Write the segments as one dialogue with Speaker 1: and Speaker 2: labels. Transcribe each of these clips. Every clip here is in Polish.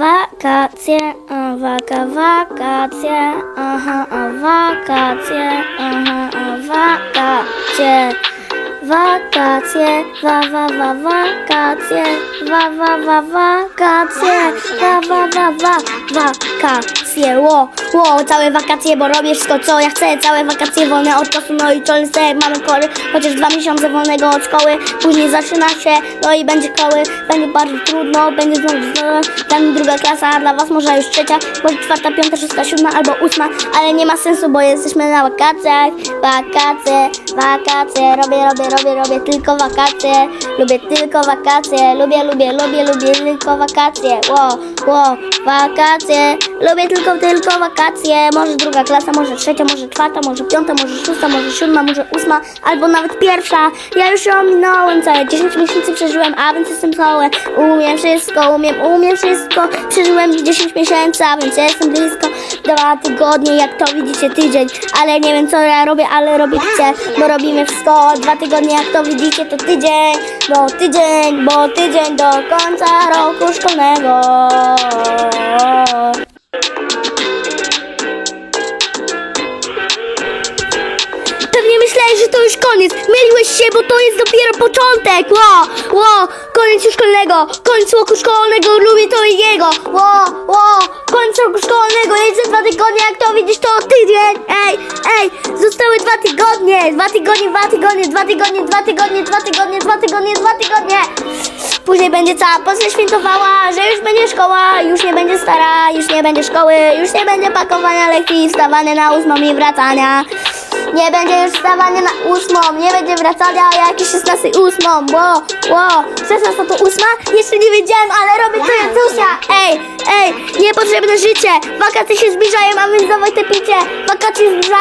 Speaker 1: Wakacje, a waka, wakacje, aha, a wakacje, aha, a wakacje. Wakacje, wa, wa, wa, wakacje, wa, wa, wa, wakacje, wa, wa, wa, wa, wakacje, ło, ło, całe wakacje, bo robię wszystko, co ja chcę, całe wakacje wolne od czasu, no i częste mamy kory, chociaż dwa miesiące wolnego od szkoły, później zaczyna się, no i będzie koły, będzie bardzo trudno, będzie znowu, znowu, druga klasa, dla was może już trzecia, może czwarta, piąta, szósta, siódma albo ósma, ale nie ma sensu, bo jesteśmy na wakacjach, wakacje, wakacje, robię, robię, robię, robię tylko wakacje, lubię tylko wakacje, lubię, lubię, lubię, lubię tylko wakacje, ło, ło, wakacje, lubię tylko, tylko wakacje, może druga klasa, może trzecia, może czwarta, może piąta, może szósta, może siódma, może ósma, albo nawet pierwsza, ja już ją ominąłem całe 10 miesięcy przeżyłem, a więc jestem cały, umiem wszystko, umiem, umiem wszystko, przeżyłem 10 miesięcy, a więc jestem blisko, dwa tygodnie, jak to widzicie, tydzień, ale nie wiem co ja robię, ale robicie, bo robimy wszystko, dwa tygodnie, jak to widzicie, to tydzień, bo tydzień, bo tydzień do końca roku szkolnego. Już koniec. Myliłeś się, bo to jest dopiero początek. Ło, ło, koniec szkolnego. Koniec roku szkolnego. Lubię to i jego. Ło, ło, koniec roku szkolnego. Jeszcze dwa tygodnie, jak to widzisz, to tydzień. Ej, ej, zostały dwa tygodnie. Dwa tygodnie, dwa tygodnie, dwa tygodnie, dwa tygodnie, dwa tygodnie, dwa tygodnie, dwa tygodnie. Później będzie cała Polska świętowała, że już będzie szkoła, już nie będzie stara, już nie będzie szkoły, już nie będzie pakowania lekcji, wstawania na ósmą i wracania. Nie będzie już wstawania na ósmą, nie będzie wracania jak 16 ósmą, ło, ło, 16 to ósma? Jeszcze nie wiedziałem, ale robię to Jezusia. Ej, ej, niepotrzebne życie, wakacje się zbliżają, a więc dawaj te picie, wakacje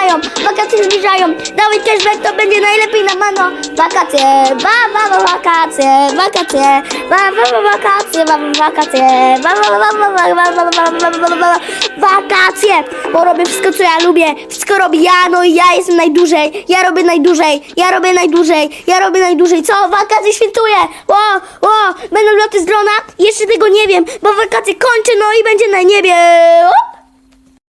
Speaker 1: zbliżają, wakacje zbliżają, dawaj cashback, to będzie najlepiej na mano. Wakacje, ba, ba, ba, wakacje, wakacje, ba, ba, ba, wakacje, ba, ba, wakacje, ba, ba, ba, ba, ba, ba, ba, ba, ba, ba, ba, ba, wakacje, bo robię wszystko, co ja lubię, wszystko robię ja, no i ja jestem najdłużej, ja robię najdłużej, ja robię najdłużej, ja robię najdłużej, co, wakacje świętuję, ło, ło, będą loty z drona, jeszcze tego nie wiem, bo wakacje kończę, no i będzie na niebie, o!